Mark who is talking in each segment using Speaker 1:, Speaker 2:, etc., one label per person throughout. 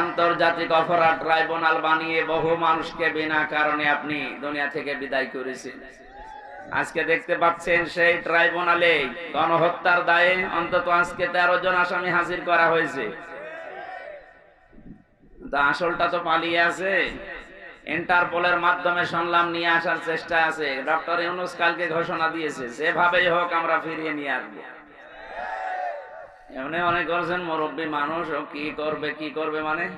Speaker 1: আন্তর্জাতিক অপরাধ ট্রাইব্যুনাল বানিয়ে বহু মানুষকে বিনা কারণে আপনি দুনিয়া থেকে বিদায় করেছেন। আজকে দেখতে পাচ্ছেন সেই ট্রাইব্যুনালে গণহত্যার দায়ে অন্তত আজকে তেরো জন আসামি হাজির করা হয়েছে। আসলটা তো পালিয়ে আছে। ইন্টারপোলের মাধ্যমে শুনলাম, নিয়ে আসার চেষ্টা আছে। ডক্টর ইউনুস কালকে ঘোষণা দিয়েছে, যেভাবেই হোক আমরা ফিরিয়ে নিয়ে আসব। এমনি অনেক করছেন মুরব্বী মানুষ কি করবে কি করবে মানে?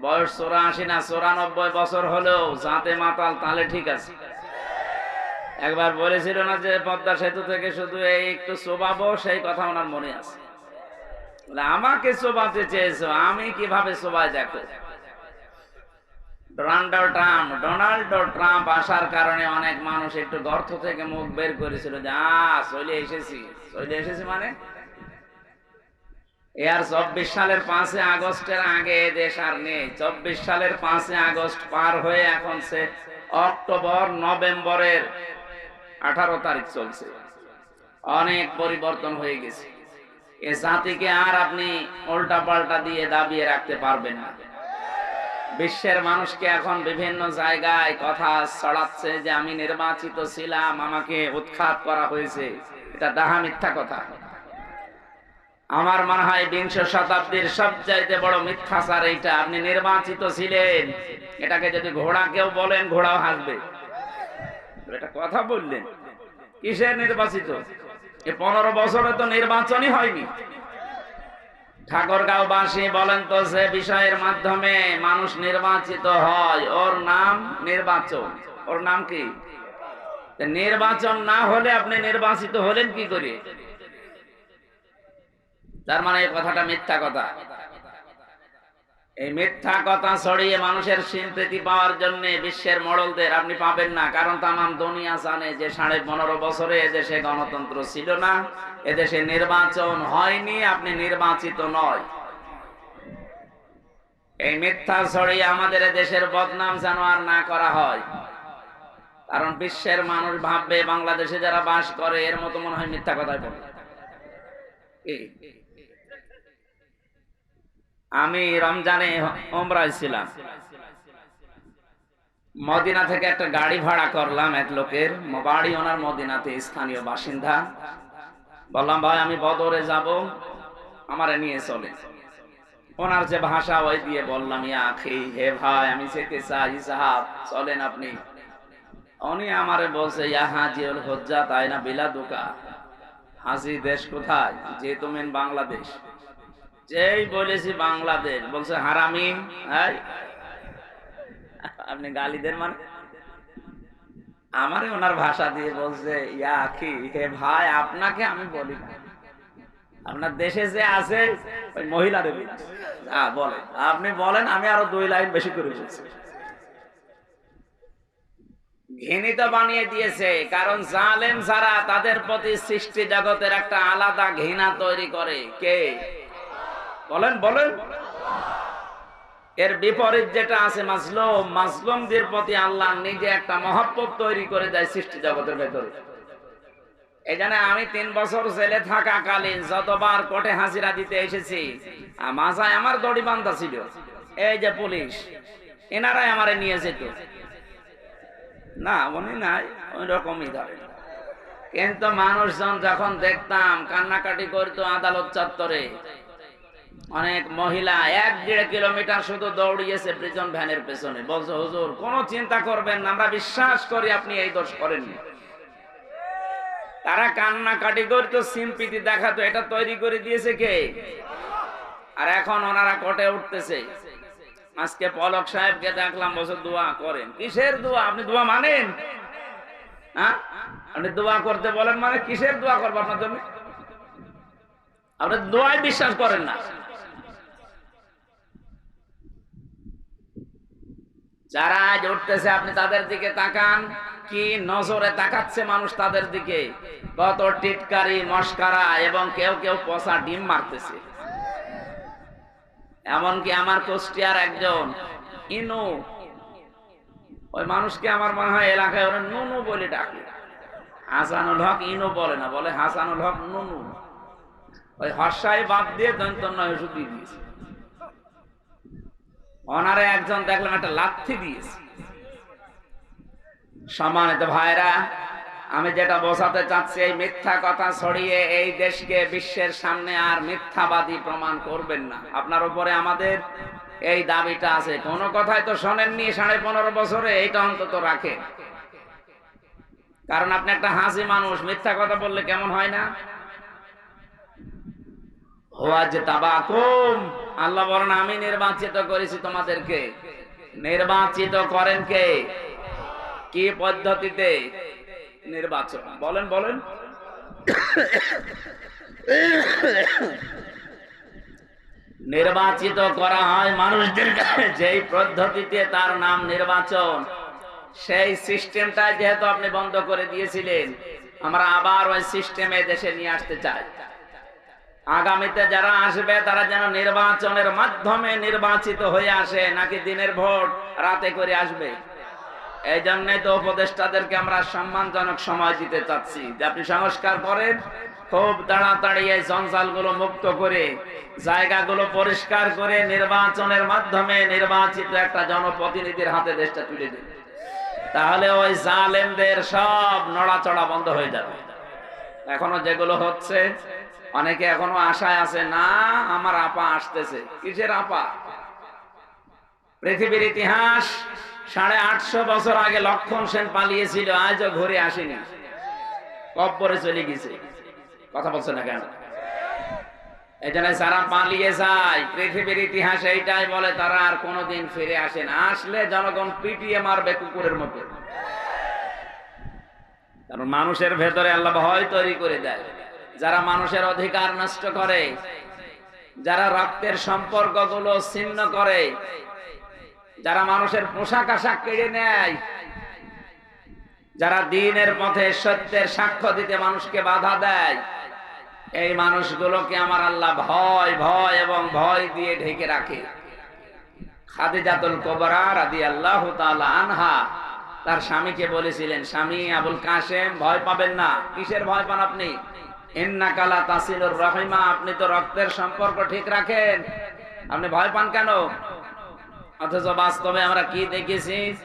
Speaker 1: বয়স চৌরাশি না, চৌরানব্বই বছর হলেও যাতে মাতাল তাহলে ঠিক আছে। একবার বলেছিল না যে পদ্মা সেতু থেকে শুধু এই একটু চোবাবো সেই কথা ওনার মনে আছে। আমাকে চোবাতে চেয়েছো, আমি কীভাবে চোবাই দেখো? ডোনাল্ড ট্রাম্প ডোনাল্ড ট্রাম্প আসার কারণে অনেক মানুষ একটু গর্ত থেকে মুখ বের করেছিল যে, আ, চলে এসেছি। চলে এসেছি মানে? এর চব্বিশ সালের পাঁচই আগস্টের আগে দেশ আর নেই। চব্বিশ সালের পাঁচই আগস্ট পার হয়ে এখন সে অক্টোবর, নভেম্বরের আঠারো তারিখ চলছে। অনেক পরিবর্তন হয়ে গেছে। এ জাতিকে আর আপনি উল্টা পাল্টা দিয়ে দাবিয়ে রাখতে পারবেন না। বিশ্বের মানুষকে এখন বিভিন্ন জায়গায় কথা ছড়াচ্ছে যে, আমি নির্বাচিত ছিলাম, আমাকে উৎখাত করা হয়েছে। এটা দাহা মিথ্যা কথা। আমার মনে হয় বিংশ শতাব্দীর সবচাইতে বড় মিথ্যাচার এইটা। আপনি নির্বাচিত ছিলেন। এটাকে যদি ঘোড়া কেউ বলেন, ঘোড়াও হাসবে। এটা কথা বললেন। কিসের নির্বাচিত? এ পনেরো বছরে তো নির্বাচনই হয়নি। ঠাকুরগাঁওবাসী বলেন তো যে বিষয়ের মাধ্যমে মানুষ নির্বাচিত হয়, ওর নাম নির্বাচন। ওর নাম কি? নির্বাচন না হলে আপনি নির্বাচিত হলেন কি করে? তার মানে এই কথাটা মিথ্যা কথা। এই মিথ্যা কথা ছড়িয়ে মানুষের সিম্পেতি পাওয়ার জন্য বিশ্বের মডলদের আপনি পাবেন না, কারণ তামাম দুনিয়া জানে যে সাড়ে পনেরো বছরে এদেশে গণতন্ত্র ছিল না, এদেশে নির্বাচন হয়নি, আপনি নির্বাচিত নয়। এই মিথ্যা ছড়িয়ে আমাদের দেশের বদনাম যেন আর না করা হয়। কারণ বিশ্বের মানুষ ভাববে, বাংলাদেশে যারা বাস করে, এর মতো মনে হয় মিথ্যা কথাই বলে? আমি রমজানে ওমরায় ছিলাম। মদিনা থেকে একটা গাড়ি ভাড়া করলাম এক লোকের। বাড়ি ওনার মদিনাতে স্থানীয় বাসিন্দা। বললাম, ভাই, আমি বদরে যাব। আমারে নিয়ে চলে। ওনার যে ভাষা ওই দিয়ে বললাম, ইয়া আখি, হে ভাই, আমি যেতে চাই, সাহাব, চলেন আপনি। উনি আমারে বলছে, ইয়া হাজিউল হজ্জা, তাই না বিলা দুকা হাসি দেশ কোথায়? যে তুমি বাংলাদেশ। যেই বলেছি বাংলাদেশ, বলছে হারামি আপনি গালি দেন মানে? আমারে ওনার ভাষা দিয়ে বলছে, ইয়া আখি, হে ভাই, আপনাকে আমি বলি আপনার দেশে যে আছে, ওই মহিলাদের বলেন আপনি বলেন, আমি আরও দুই লাইন বেশি করে বলছি। ঘৃণিত বানিয়ে দিয়েছে, কারণ জালেম যারা তাদের প্রতি সৃষ্টি জগতের একটা আলাদা ঘৃণা তৈরি করে। কে? বলেন বলেন। এর বিপরীত যেটা আছে মাজলুম মাজলুমদের প্রতি আল্লাহ নিজে একটা মহব্বত তৈরি করে দেয় সৃষ্টি জগতের ভেতরে। জন্য আমি তিন বছর জেলে থাকাকালীন যতবার কোর্টে হাজিরা দিতে এসেছি আ, মাথায় আমার দড়ি বান্ধা ছিল। এই যে পুলিশ এনারাই আমারে নিয়ে যেত। না উনি নাই ওই রকমই ধরে কিন্তু মানুষজন যখন দেখতাম কান্নাকাটি করতো আদালত চত্বরে অনেক মহিলা এক দেড় কিলোমিটার শুধু দৌড়িয়েছে প্রিজন ভ্যানের পেছনে। বলছে, হুজুর, কোনো চিন্তা করবেন না, আমরা বিশ্বাস করি আপনি এই দোষ করেননি। তারা কান্নাকাটি করতো, সিম্পিতি দেখাতো, এটা তৈরি করে দিয়েছে কে? আর এখন ওনারা কোটে উঠতেছে। আজকে পলক সাহেবকে দেখলাম বছর দোয়া করেন। কিসের দোয়া? আপনি দোয়া মানেন? হ্যাঁ? আপনি দোয়া করতে বলেন মানে কিসের দোয়া করব আপনার জন্য? আপনি দোয়ায় বিশ্বাস করেন না। যারা আজ উঠতেছে, আপনি তাদের দিকে তাকান। কি নজরে তাকাচ্ছে মানুষ তাদের দিকে? কত টিটকারি, মস্কারা এবং কেউ কেউ পচা ডিম মারতেছে। এমনকি আমার কুষ্টিয়ার একজন, ইনু। ওই মানুষকে আমার মনে হয় এলাকায় ওরা নুনু বলে ডাকে। হাসানুল হক ইনু বলে না, বলে হাসানুল হক নুনু। ওই হর্ষায় বাদ দিয়ে দন্ত নয়, ওষুধ দিয়ে দিয়েছে। ওনারে একজন দেখলাম একটা লাথি দিয়েছে। সম্মানিত ভাইরা, আমি যেটা বোঝাতে চাচ্ছি, এই মিথ্যা কথা ছড়িয়ে এই দেশকে বিশ্বের সামনে আর মিথ্যাবাদী প্রমাণ করবেন না। আপনার উপরে আমাদের এই দাবিটা আছে। কোনো কথাই তো শোনেননি সাড়ে পনেরো বছরে, এইটা অন্তত রাখে কারণ আপনি একটা হাসি মানুষ, মিথ্যা কথা বললে কেমন হয় না? আল্লাহ বলেন, আমি নির্বাচিত করেছি তোমাদেরকে। নির্বাচিত করেন কে? কি পদ্ধতিতে? নির্বাচন। বলেন বলেন। নির্বাচিত করা হয় মানুষদের যেই পদ্ধতিতে তার নাম নির্বাচন, সেই সিস্টেমটা যেহেতু আপনি বন্ধ করে দিয়েছিলেন, আমরা আবার ওই সিস্টেমে দেশে নিয়ে আসতে চাই। আগামীতে যারা আসবে, তারা যেন নির্বাচনের মাধ্যমে নির্বাচিত হয়ে আসে, নাকি দিনের ভোট রাতে করে আসবে? এই জন্যই তো উপদেষ্টাদেরকে আমরা সম্মানজনক সময় দিতে চাচ্ছি। যে আপনি সংস্কার করেন, খুব তাড়াতাড়ি এই গুলো মুক্ত করে, জায়গাগুলো পরিষ্কার করে নির্বাচনের মাধ্যমে নির্বাচিত একটা জনপ্রতিনিধির হাতে দেশটা তুলে দেবে তাহলে ওই জালেমদের সব নড়াচড়া বন্ধ হয়ে যাবে। এখনও যেগুলো হচ্ছে অনেকে এখনও আশায় আছে, না, আমার আপা আসতেছে। কিসের আপা? পৃথিবীর ইতিহাস সাড়ে আটশো বছর আগে লক্ষণ সেন পালিয়েছিল, আজও ঘুরে আসেনি। কব্বরে চলে গেছে। কথা বলছে না কেন? এই জন্য যারা পালিয়ে যায়, পৃথিবীর ইতিহাস এইটাই বলে, তারা আর কোনোদিন ফিরে আসে না। আসলে জনগণ পিটিয়ে মারবে কুকুরের মতো। কারণ মানুষের ভেতরে আল্লাহ ভয় তৈরি করে দেয়। যারা মানুষের অধিকার নষ্ট করে, যারা রক্তের সম্পর্কগুলো ছিন্ন করে, যারা মানুষের পোশাক আশাক কেড়ে নেয়, যারা দিনের পথে সত্যের সাক্ষ্য দিতে মানুষকে বাধা দেয়, এই মানুষগুলোকে আমার আল্লাহ ভয় ভয় এবং ভয় দিয়ে ঢেকে রাখে। খাদিজাতুল কোবরা রাদি আল্লাহ আনহা তার স্বামীকে বলেছিলেন, স্বামী আবুল কাশেম, ভয় পাবেন না। কিসের ভয় পান আপনি? ইন্না কালা তাসিলুর রহিমা, আপনি তো রক্তের সম্পর্ক ঠিক রাখেন। আপনি ভয় পান কেন? অথচ বাস্তবে আমরা কি দেখেছি?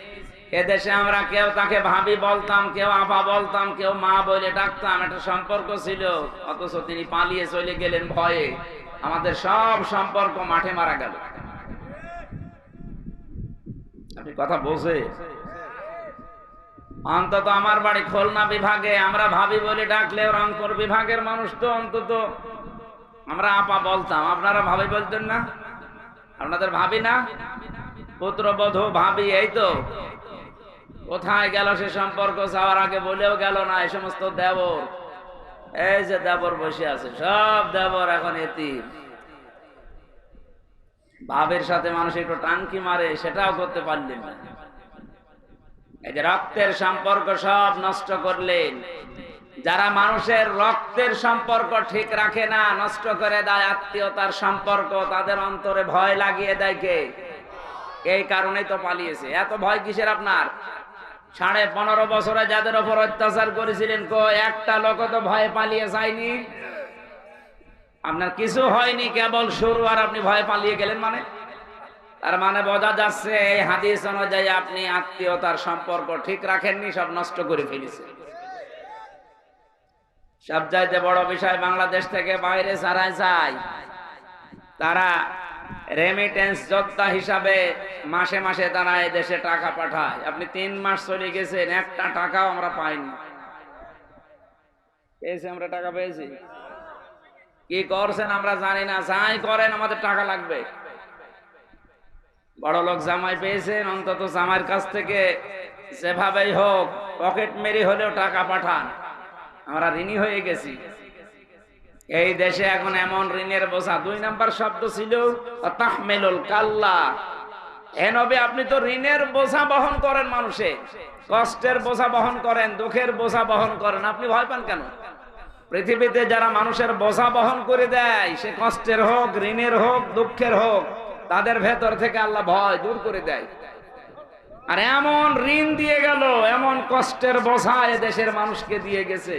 Speaker 1: এদেশে আমরা কেউ তাকে ভাবি বলতাম, কেউ আপা বলতাম, কেউ মা বলে ডাকতাম, একটা সম্পর্ক ছিল। অথচ তিনি পালিয়ে চলে গেলেন ভয়ে। আমাদের সব সম্পর্ক মাঠে মারা গেল। আপনি কথা বোঝে? অন্তত আমার বাড়ি খুলনা বিভাগে, আমরা ভাবি বলে ডাকলেও রংপুর বিভাগের মানুষ তো অন্তত আমরা আপা বলতাম। আপনারা ভাবি বলতেন না? আপনাদের ভাবি না? পুত্রবধূ, ভাবি, এই তো। কোথায় গেল সে সম্পর্ক যাওয়ার আগে বলেও গেল না, এই সমস্ত দেবর। এই যে দেবর বসে আছে, সব দেবর এখন এতি ভাবের সাথে মানুষ একটু টাঙ্কি মারে, সেটাও করতে পারলেন না। এই যে রক্তের সম্পর্ক সব নষ্ট করলেন। যারা মানুষের রক্তের সম্পর্ক ঠিক রাখে না, নষ্ট করে দেয় আত্মীয়তার সম্পর্ক, তাদের অন্তরে ভয় লাগিয়ে দেয় কে? এই কারণেই তো পালিয়েছে। এত ভয় কিসের আপনার? সাড়ে পনেরো বছরে যাদের ওপর অত্যাচার করেছিলেন কো একটা লোক তো ভয়ে পালিয়ে যায়নি? আপনার কিছু হয়নি, কেবল শুরু আর আপনি ভয়ে পালিয়ে গেলেন মানে? তার মানে বোঝা যাচ্ছে এই হাদিস অনুযায়ী আপনি আত্মীয়তার সম্পর্ক ঠিক রাখেননি, সব নষ্ট করে ফেলেছে সব চাইতে বড় বিষয় বাংলাদেশ থেকে বাইরে সারাই যায়, তারা রেমিটেন্স যোদ্ধা হিসাবে মাসে মাসে তারা এই দেশে টাকা পাঠায়। আপনি তিন মাস চলে গেছেন, একটা টাকাও আমরা পাইনি। পেয়েছি আমরা টাকা, পেয়েছি? কি করছেন আমরা জানি না, যাই করেন, আমাদের টাকা লাগবে। বড় লোক জামাই পেয়েছেন, অন্তত জামাইয়ের কাছ থেকে যেভাবেই হোক পকেট মেরি হলেও টাকা পাঠান। আমরা ঋণী হয়ে গেছি। এই দেশে এখন এমন ঋণের বোঝা। দুই নাম্বার শব্দ ছিল তাহমেলুল কাল্লা। এনবে আপনি তো ঋণের বোঝা বহন করেন মানুষে। কষ্টের বোঝা বহন করেন, দুঃখের বোঝা বহন করেন। আপনি ভয় পান কেন? পৃথিবীতে যারা মানুষের বোঝা বহন করে দেয়, সে কষ্টের হোক, ঋণের হোক, দুঃখের হোক তাদের ভেতর থেকে আল্লাহ ভয় দূর করে দেয়। আর এমন ঋণ দিয়ে গেল, এমন কষ্টের এ দেশের মানুষকে দিয়ে গেছে।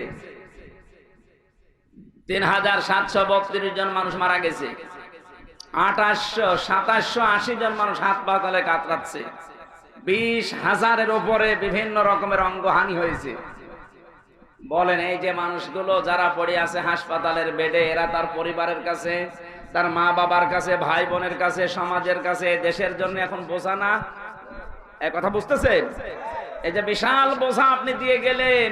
Speaker 1: তিন হাজার সাতশো বত্রিশ জন মানুষ মারা গেছে। আঠাশশো, সাতাশশো, আশি জন মানুষ হাত পাতালে কাতরাচ্ছে। বিশ হাজারের উপরে বিভিন্ন রকমের অঙ্গহানি হয়েছে। বলেন, এই যে মানুষগুলো যারা পড়ে আছে হাসপাতালের বেডে, এরা তার পরিবারের কাছে তার মা বাবার কাছে, ভাই বোনের কাছে, সমাজের কাছে, দেশের জন্য এখন বোঝা না। কথা বুঝতেছেন? এই যে বিশাল বোঝা আপনি দিয়ে গেলেন।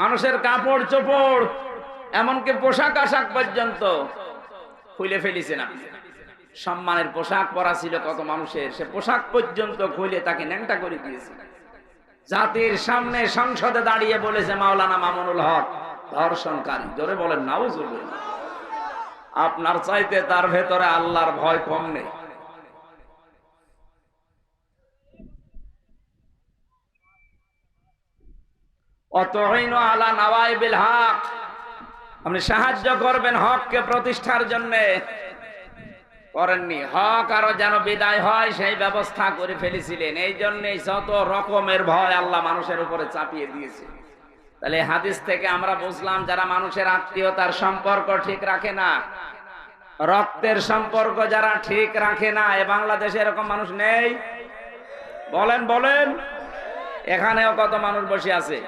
Speaker 1: মানুষের কাপড় চোপড়, এমনকি পোশাক আশাক পর্যন্ত খুলে ফেলিছেন আপনি সম্মানের পোশাক পরা ছিল কত মানুষের। সে পোশাক পর্যন্ত খুলে তাকে ন্যাংটা করে দিয়েছে। জাতির সামনে সংসদে দাঁড়িয়ে বলেছে, মাওলানা মামুনুল হক, ধর্ষণকারী। জোরে বলেন নাও জোরে আপনার চাইতে তার ভেতরে আল্লাহর ভয় কম নেই। আলা নওয়াইবিল হক, আপনি সাহায্য করবেন হককে প্রতিষ্ঠার জন্য। করেননি, হক আরও যেন বিদায় হয়, সেই ব্যবস্থা করে ফেলেছিলেন। এই জন্যই যত রকমের ভয় আল্লাহ মানুষের উপরে চাপিয়ে দিয়েছে। তাহলে হাদিস থেকে আমরা বুঝলাম যারা মানুষের আত্মীয়তার সম্পর্ক ঠিক রাখে না, রক্তের সম্পর্ক যারা ঠিক রাখে না, এ বাংলাদেশে এরকম মানুষ নেই। বলেন বলেন। এখানেও কত মানুষ বসে আছে?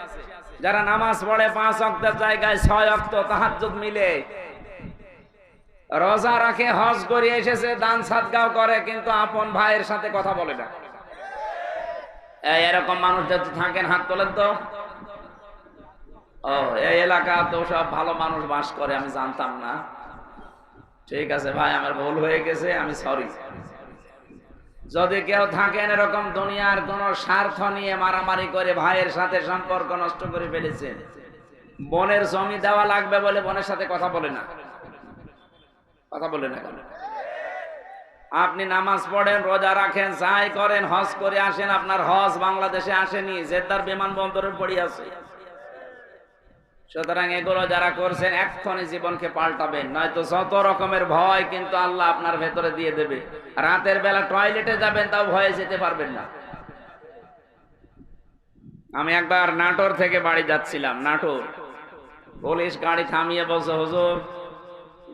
Speaker 1: যারা নামাজ পড়ে পাঁচ অক্টের জায়গায় ছয় অক্ট তাহাজ্জুদ মিলে। রোজা রাখে, হজ করে এসেছে, দান সাদগাও করে, কিন্তু আপন ভাইয়ের সাথে কথা বলে না। এরকম মানুষ যদি থাকেন, হাত তোলেন তো। ও, এই এলাকা তো সব ভালো মানুষ বাস করে, আমি জানতাম না। ঠিক আছে ভাই, আমার ভুল হয়ে গেছে, আমি সরি যদি কেউ থাকেন এরকম দুনিয়ার কোন স্বার্থ নিয়ে মারামারি করে ভাইয়ের সাথে সম্পর্ক নষ্ট করে ফেলেছে, বনের জমি দেওয়া লাগবে বলে বোনের সাথে কথা বলে না। কথা বলে না? আপনি নামাজ পড়েন, রোজা রাখেন, যাই করেন, হজ করে আসেন, আপনার হজ বাংলাদেশে আসেনি, জেদ্দার বিমানবন্দরে পড়ে আছে। সুতরাং এগুলো যারা করছেন এক্ষণে জীবনকে পাল্টাবেন। নয়তো যত রকমের ভয় কিন্তু আল্লাহ আপনার ভেতরে দিয়ে দেবে। রাতের বেলা টয়লেটে যাবেন তাও ভয়ে যেতে পারবেন না। আমি একবার নাটোর থেকে বাড়ি যাচ্ছিলাম, নাটোর। পুলিশ গাড়ি থামিয়ে বলছে, হুজুর,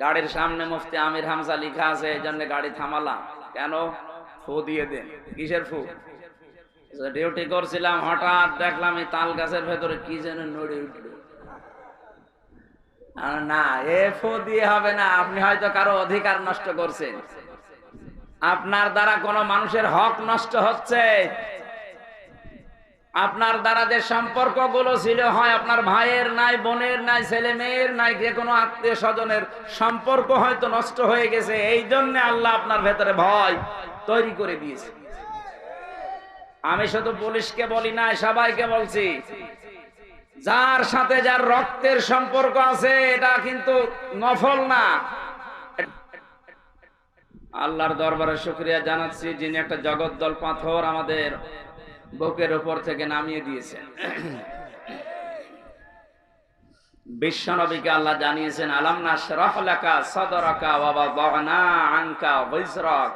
Speaker 1: গাড়ির সামনে মুফতি আমির হামসা লিখা আছে, এই জন্য গাড়ি থামালাম। কেন? ফু দিয়ে দেন। কিসের ফু? ডিউটি করছিলাম, হঠাৎ দেখলাম এই তাল গাছের ভেতরে কি যেন নড়ে উঠল। না এ ফু দিয়ে হবে না। আপনি হয়তো কারও অধিকার নষ্ট করছেন। আপনার দ্বারা কোনো মানুষের হক নষ্ট হচ্ছে। আপনার দ্বারা যে সম্পর্কগুলো ছিল, হয় আপনার ভাইয়ের নাই, বোনের নাই, ছেলে মেয়ের নাই, যে কোনো আত্মীয় স্বজনের সম্পর্ক হয়তো নষ্ট হয়ে গেছে। এই জন্য আল্লাহ আপনার ভেতরে ভয় তৈরি করে দিয়েছে। আমি শুধু পুলিশকে বলি না সবাইকে বলছি যার সাথে যার রক্তের সম্পর্ক আছে, এটা কিন্তু নফল না। আল্লাহর দরবারে শুক্রিয়া জানাচ্ছি, যিনি একটা জগদ্দল পাথর আমাদের বুকের উপর থেকে নামিয়ে দিয়েছেন। বিশ্ব নবীকে আল্লাহ জানিয়েছেন, আলাম নাশরাহ লাকা সাদরাকা ওয়াদানা আনকা ওয়িজরাক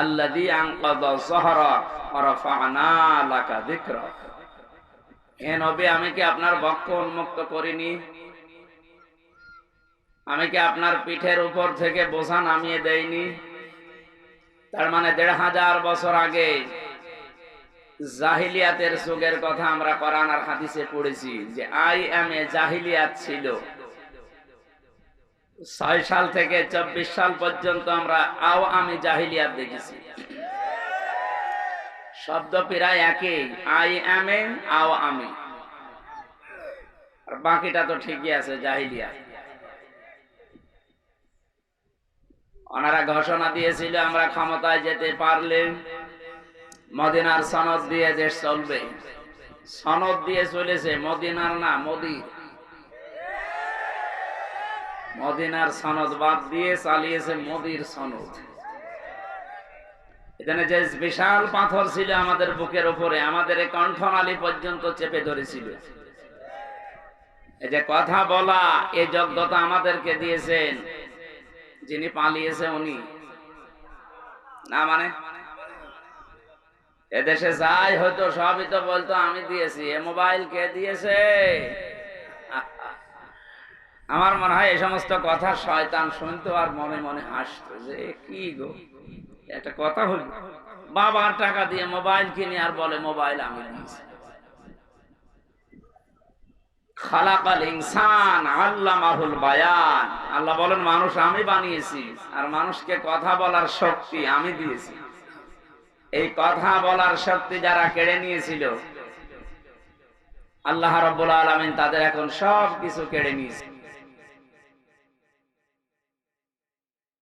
Speaker 1: আল্লাযী আনকাযা যহরাক ওয়া রাফা'না লাকা যিকরাক। হে নবী, আমি কি আপনার বক্ষ উন্মুক্ত করিনি? আমি কি আপনার পিঠের উপর থেকে বোঝা নামিয়ে দেইনি? তার মানে দেড় হাজার বছর আগে জাহিলিয়াতের যুগের কথা আমরা কোরআন আর হাদিসে পড়েছি যে আই এম এ জাহিলিয়াত ছিল। ছয় সাল থেকে চব্বিশ সাল পর্যন্ত আমরা আও আমি জাহিলিয়াত দেখেছি। শব্দ প্রায় একই আই এম আও আমি। আর বাকিটা তো ঠিকই আছে জাহিলিয়াত ওনারা ঘোষণা দিয়েছিল, আমরা ক্ষমতায় যেতে পারলে মদিনার সনদ দিয়ে দেশ চলবে। সনদ দিয়ে চলেছে, মদিনার না, মোদি। মদিনার সনদ বাদ দিয়ে চালিয়েছে মোদির সনদ। এখানে যে বিশাল পাথর ছিল আমাদের বুকের উপরে, আমাদের কণ্ঠনালী পর্যন্ত চেপে ধরেছিল। এই যে কথা বলা এই যোগ্যতা আমাদেরকে দিয়েছেন। যিনি পালিয়েছে উনি। না মানে? এদেশে যাই হয়তো সবই তো বলতো, আমি দিয়েছি। এ মোবাইল কে দিয়েছে? আমার মনে হয় এই সমস্ত কথা শয়তান শুনতো আর মনে মনে হাসতো যে কি গো? একটা কথা হল, বাবার টাকা দিয়ে মোবাইল কিনে আর বলে, মোবাইল আমি আল্লাহ বলেন, মানুষ আমি বানিয়েছি আর মানুষকে কথা বলার শক্তি আমি দিয়েছি। এই কথা বলার শক্তি যারা কেড়ে নিয়েছিল, আল্লাহ তাদের এখন সব কিছু কেড়ে নিয়েছে।